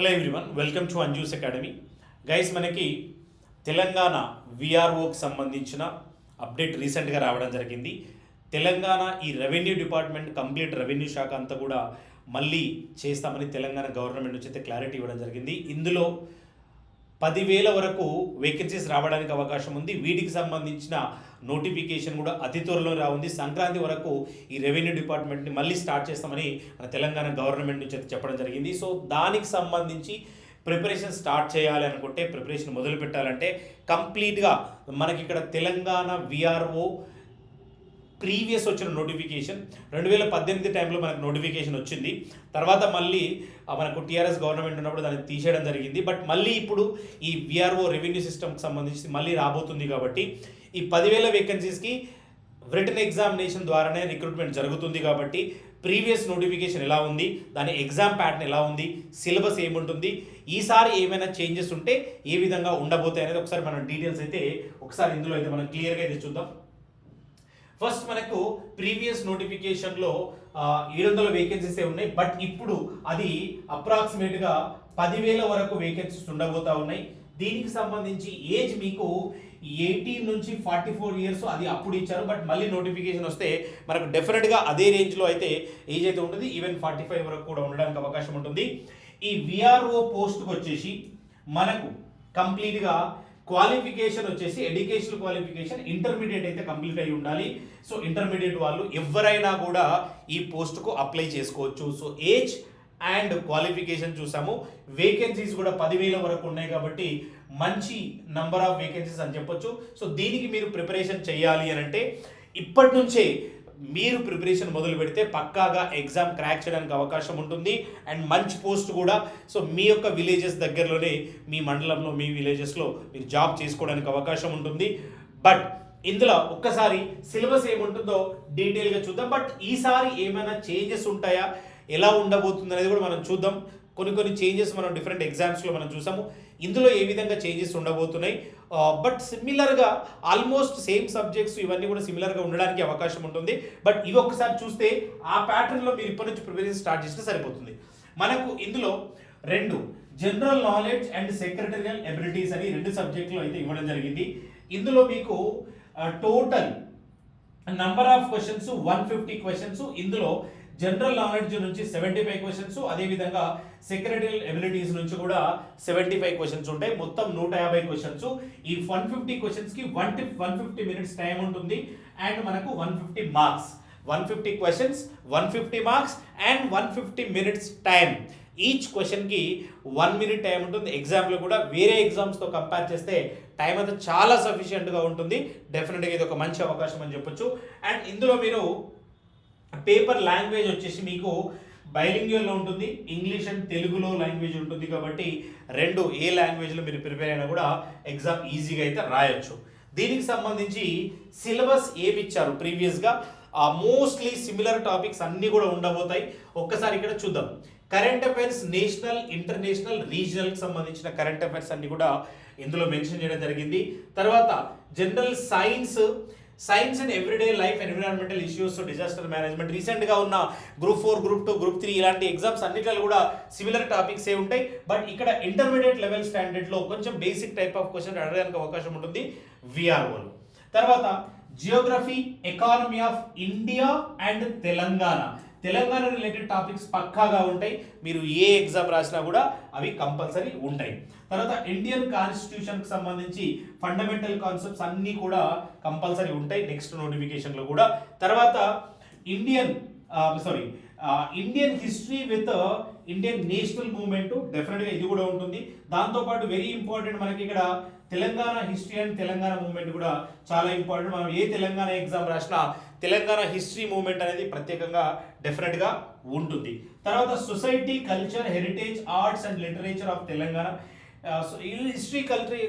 Hello everyone welcome to Anju's academy guys మనకి తెలంగాణ విఆర్ఓకి సంబంధించిన update రీసెంట్గా రావడం జరిగింది. తెలంగాణ ఈ రెవెన్యూ డిపార్ట్మెంట్ కంప్లీట్ రెవెన్యూ శాఖ అంతా కూడా మళ్ళీ చేస్తామని తెలంగాణ గవర్నమెంట్ నుంచి అయితే క్లారిటీ ఇవ్వడం జరిగింది. ఇందులో పదివేల వరకు వేకెన్సీస్ రావడానికి అవకాశం ఉంది. వీటికి సంబంధించిన నోటిఫికేషన్ కూడా అతి త్వరలో రావుంది సంక్రాంతి వరకు ఈ రెవెన్యూ డిపార్ట్మెంట్ని మళ్ళీ స్టార్ట్ చేస్తామని మన తెలంగాణ గవర్నమెంట్ నుంచి చెప్పడం జరిగింది. సో దానికి సంబంధించి ప్రిపరేషన్ స్టార్ట్ చేయాలి అనుకుంటే ప్రిపరేషన్ మొదలు పెట్టాలంటే కంప్లీట్గా మనకి ఇక్కడ తెలంగాణ విఆర్ఓ ప్రీవియస్ వచ్చిన నోటిఫికేషన్. రెండు వేల పద్దెనిమిది టైంలో మనకు నోటిఫికేషన్ వచ్చింది. తర్వాత మళ్ళీ మనకు టీఆర్ఎస్ గవర్నమెంట్ ఉన్నప్పుడు దాన్ని తీసేయడం జరిగింది. బట్ మళ్ళీ ఇప్పుడు ఈ విఆర్ఓ రెవెన్యూ సిస్టమ్కి సంబంధించి మళ్ళీ రాబోతుంది కాబట్టి ఈ పదివేల వేకెన్సీస్కి రిటర్న్ ఎగ్జామినేషన్ ద్వారానే రిక్రూట్మెంట్ జరుగుతుంది కాబట్టి ప్రీవియస్ నోటిఫికేషన్ ఎలా ఉంది దాని ఎగ్జామ్ ప్యాటర్న్ ఎలా ఉంది సిలబస్ ఏముంటుంది ఈసారి ఏమైనా చేంజెస్ ఉంటే ఏ విధంగా ఉండబోతాయి అనేది ఒకసారి మనం డీటెయిల్స్ అయితే ఒకసారి ఇందులో అయితే మనం క్లియర్గా అయితే చూద్దాం. ఫస్ట్ మనకు ప్రీవియస్ నోటిఫికేషన్లో ఏడు వందల వేకెన్సీసే ఉన్నాయి బట్ ఇప్పుడు అది అప్రాక్సిమేట్గా పదివేల వరకు వేకెన్సీస్ ఉండబోతా ఉన్నాయి. దీనికి సంబంధించి ఏజ్ మీకు ఎయిటీన్ నుంచి ఫార్టీ ఫోర్ ఇయర్స్ అది అప్పుడు ఇచ్చారు బట్ మళ్ళీ నోటిఫికేషన్ వస్తే మనకు డెఫినెట్గా అదే రేంజ్లో అయితే ఏజ్ అయితే ఉంటుంది. ఈవెన్ ఫార్టీ ఫైవ్ వరకు కూడా ఉండడానికి అవకాశం ఉంటుంది. ఈ విఆర్ఓ పోస్ట్కి వచ్చేసి మనకు కంప్లీట్గా క్వాలిఫికేషన్ వచ్చేసి ఎడ్యుకేషనల్ క్వాలిఫికేషన్ ఇంటర్మీడియట్ అయితే కంప్లీట్ అయి ఉండాలి. సో ఇంటర్మీడియట్ వాళ్ళు ఎవరైనా కూడా ఈ పోస్ట్కు అప్లై చేసుకోవచ్చు. సో ఏజ్ అండ్ క్వాలిఫికేషన్ చూసాము. వేకెన్సీస్ కూడా పదివేల వరకు ఉన్నాయి కాబట్టి మంచి నంబర్ ఆఫ్ వేకెన్సీస్ అని చెప్పొచ్చు. సో దీనికి మీరు ప్రిపరేషన్ చేయాలి అని అంటే ఇప్పటి నుంచే మీరు ప్రిపరేషన్ మొదలు పెడితే పక్కాగా ఎగ్జామ్ క్రాక్ చేయడానికి అవకాశం ఉంటుంది. అండ్ మంచి పోస్ట్ కూడా. సో మీ యొక్క విలేజెస్ దగ్గరలోనే మీ మండలంలో మీ విలేజెస్లో మీరు జాబ్ చేసుకోవడానికి అవకాశం ఉంటుంది. బట్ ఇందులో ఒక్కసారి సిలబస్ ఏముంటుందో డీటెయిల్గా చూద్దాం. బట్ ఈసారి ఏమైనా చేంజెస్ ఉంటాయా? ఎలా ఉండబోతుంది అనేది కూడా మనం చూద్దాం. కొన్ని కొన్ని చేంజెస్ మనం డిఫరెంట్ ఎగ్జామ్స్లో మనం చూసాము. ఇందులో ఏ విధంగా చేంజెస్ ఉండబోతున్నాయి? బట్ సిమిలర్గా ఆల్మోస్ట్ సేమ్ సబ్జెక్ట్స్ ఇవన్నీ కూడా సిమిలర్గా ఉండడానికి అవకాశం ఉంటుంది. బట్ ఇవి ఒక్కసారి చూస్తే ఆ ప్యాటర్న్లో మీరు ఇప్పటి నుంచి ప్రిపరేషన్ స్టార్ట్ చేస్తే సరిపోతుంది. మనకు ఇందులో రెండు general knowledge and secretarial abilities అని రెండు సబ్జెక్టులు అయితే ఇవ్వడం జరిగింది. ఇందులో మీకు total number of questions one fifty questions ఇందులో జనరల్ నాలెడ్జ్ నుంచి సెవెంటీ ఫైవ్ క్వశ్చన్స్ అదేవిధంగా సెక్రటరియల్ ఎబిలిటీస్ నుంచి కూడా సెవెంటీ ఫైవ్ క్వశ్చన్స్ ఉంటాయి. మొత్తం నూట యాభై క్వశ్చన్స్ ఈ వన్ ఫిఫ్టీ క్వశ్చన్స్కి one one fifty minutes time ఉంటుంది. అండ్ మనకు one fifty marks one fifty questions one fifty marks and one fifty minutes time each క్వశ్చన్కి వన్ మినిట్ టైం ఉంటుంది. ఎగ్జామ్లో కూడా వేరే ఎగ్జామ్స్తో కంపేర్ చేస్తే టైం అయితే చాలా సఫిషియెంట్గా ఉంటుంది. డెఫినెట్గా ఇది ఒక మంచి అవకాశం అని చెప్పొచ్చు. అండ్ ఇందులో మీరు పేపర్ లాంగ్వేజ్ వచ్చేసి మీకు బైలింగ్యువల్లో ఉంటుంది ఇంగ్లీష్ అండ్ తెలుగులో లాంగ్వేజ్ ఉంటుంది కాబట్టి రెండు ఏ లాంగ్వేజ్లో మీరు ప్రిపేర్ అయినా కూడా ఎగ్జామ్ ఈజీగా అయితే రాయొచ్చు. దీనికి సంబంధించి సిలబస్ ఏమి ఇచ్చారు ప్రీవియస్గా మోస్ట్లీ సిమిలర్ టాపిక్స్ అన్నీ కూడా ఉండబోతాయి. ఒక్కసారి ఇక్కడ చూద్దాం. కరెంట్ అఫైర్స్ నేషనల్ ఇంటర్నేషనల్ రీజనల్కి సంబంధించిన కరెంట్ అఫైర్స్ అన్ని కూడా ఇందులో మెన్షన్ చేయడం జరిగింది. తర్వాత general science science and everyday life environmental issues disaster management రీసెంట్గా ఉన్న group four group two group three ఇలాంటి ఎగ్జామ్స్ అన్నిటిలో కూడా సిమిలర్ టాపిక్స్ ఏ ఉంటాయి. బట్ ఇక్కడ ఇంటర్మీడియట్ లెవెల్ స్టాండర్డ్లో కొంచెం బేసిక్ టైప్ ఆఫ్ క్వశ్చన్ అడగడానికి అవకాశం ఉంటుంది. విఆర్ఓలు తర్వాత geography economy of India and Telangana Telangana related topics పక్కాగా ఉంటాయి. మీరు ఏ ఎగ్జామ్ రాసినా కూడా అవి కంపల్సరీ ఉంటాయి. తర్వాత ఇండియన్ కాన్స్టిట్యూషన్కి సంబంధించి ఫండమెంటల్ కాన్సెప్ట్స్ అన్నీ కూడా కంపల్సరీ ఉంటాయి. నెక్స్ట్ నోటిఫికేషన్లో కూడా. తర్వాత Indian sorry uh, Indian history with Indian national movement డెఫినెట్గా ఇది కూడా ఉంటుంది. దాంతోపాటు వెరీ ఇంపార్టెంట్ మనకి ఇక్కడ Telangana history and Telangana movement కూడా చాలా ఇంపార్టెంట్ మనం ఏ తెలంగాణ ఎగ్జామ్ రాసినా తెలంగాణ హిస్టరీ మూవ్మెంట్ అనేది ప్రత్యేకంగా డెఫినెట్గా ఉంటుంది. తర్వాత society culture heritage arts and literature of Telangana. History culture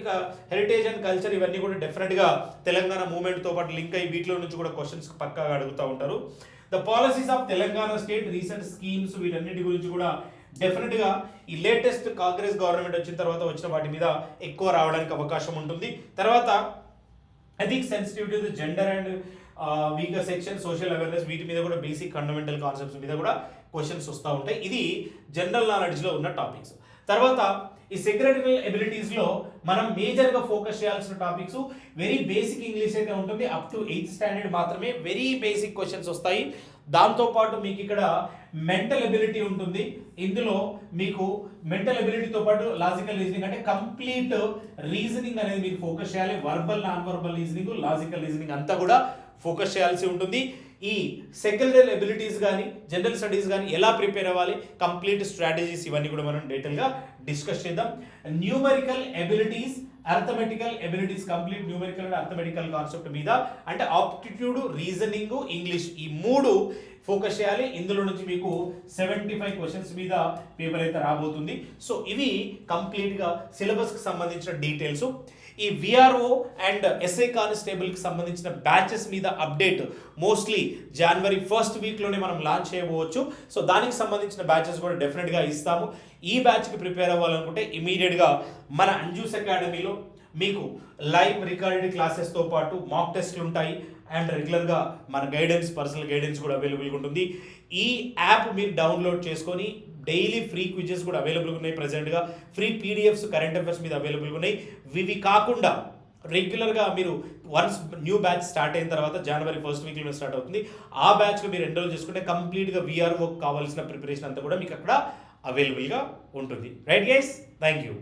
heritage and culture ఇవన్నీ కూడా డెఫినెట్గా తెలంగాణ మూమెంట్తో పాటు లింక్ అయ్యి వీటిలో నుంచి కూడా క్వశ్చన్స్ పక్కాగా అడుగుతూ ఉంటారు. The policies of Telangana state recent schemes వీటన్నిటి గురించి కూడా డెఫినెట్గా ఈ లేటెస్ట్ కాంగ్రెస్ గవర్నమెంట్ వచ్చిన తర్వాత వచ్చిన వాటి మీద ఎక్కువ రావడానికి అవకాశం ఉంటుంది. తర్వాత ethics sensitivity gender and weaker section social awareness వీటి మీద కూడా బేసిక్ ఫండమెంటల్ కాన్సెప్ట్స్ మీద కూడా క్వశ్చన్స్ వస్తూ ఉంటాయి. ఇది జనరల్ నాలెడ్జ్లో ఉన్న టాపిక్స్ తర్వాత ఈ సెక్రటరీ ఎబిలిటీస్లో మనం మేజర్గా ఫోకస్ చేయాల్సిన టాపిక్స్ వెరీ బేసిక్ ఇంగ్లీష్ అయితే ఉంటుంది. అప్ టు ఎయిత్ స్టాండర్డ్ మాత్రమే వెరీ బేసిక్ క్వశ్చన్స్ వస్తాయి. దాంతోపాటు మీకు ఇక్కడ మెంటల్ ఎబిలిటీ ఉంటుంది. ఇందులో మీకు మెంటల్ ఎబిలిటీతో పాటు లాజికల్ రీజనింగ్ అంటే కంప్లీట్ రీజనింగ్ అనేది మీరు ఫోకస్ చేయాలి. Verbal non verbal reasoning logical reasoning అంతా కూడా ఫోకస్ చేయాల్సి ఉంటుంది. ఈ సెకండరీ ఎబిలిటీస్ కానీ జనరల్ స్టడీస్ కానీ ఎలా ప్రిపేర్ అవ్వాలి కంప్లీట్ స్ట్రాటజీస్ ఇవన్నీ కూడా మనం డీటెయిల్గా డిస్కస్ చేద్దాం. Numerical abilities arithmetical abilities complete numerical and arithmetical concept మీద అంటే ఆప్టిట్యూడ్ రీజనింగ్ ఇంగ్లీష్ ఈ మూడు ఫోకస్ చేయాలి. ఇందులో నుంచి మీకు సెవెంటీ ఫైవ్ క్వశ్చన్స్ మీద పేపర్ అయితే రాబోతుంది. సో ఇవి కంప్లీట్గా సిలబస్కి సంబంధించిన డీటెయిల్స్ ఈ విఆర్ఓ అండ్ ఎస్ఐ కానిస్టేబుల్కి సంబంధించిన బ్యాచెస్ మీద అప్డేట్ మోస్ట్లీ జనవరి ఫస్ట్ వీక్లోనే మనం లాంచ్ చేయబోవచ్చు. సో దానికి సంబంధించిన బ్యాచెస్ కూడా డెఫినెట్గా ఇస్తాము. ఈ బ్యాచ్కి ప్రిపేర్ అవ్వాలనుకుంటే ఇమీడియట్గా మన అంజూస్ అకాడమీలో మీకు లైవ్ రికార్డెడ్ క్లాసెస్తో పాటు మాక్ టెస్ట్లు ఉంటాయి. అండ్ రెగ్యులర్గా మన గైడెన్స్ పర్సనల్ గైడెన్స్ కూడా అవైలబుల్గా ఉంటుంది. ఈ యాప్ మీరు డౌన్లోడ్ చేసుకొని డైలీ ఫ్రీ క్విజెస్ కూడా అవైలబుల్గా ఉన్నాయి ప్రజెంట్గా ఫ్రీ పీడిఎఫ్స్ కరెంట్ అఫైర్స్ మీద అవైలబుల్గా ఉన్నాయి. ఇవి కాకుండా రెగ్యులర్గా మీరు వన్స్ న్యూ బ్యాచ్ స్టార్ట్ అయిన తర్వాత జనవరి ఫస్ట్ వీక్లో స్టార్ట్ అవుతుంది. ఆ బ్యాచ్లో మీరు ఎన్రోల్ చేసుకుంటే కంప్లీట్గా విఆర్ఓ కావాల్సిన ప్రిపరేషన్ అంతా కూడా మీకు అక్కడ అవైలబుల్గా ఉంటుంది. Right guys thank you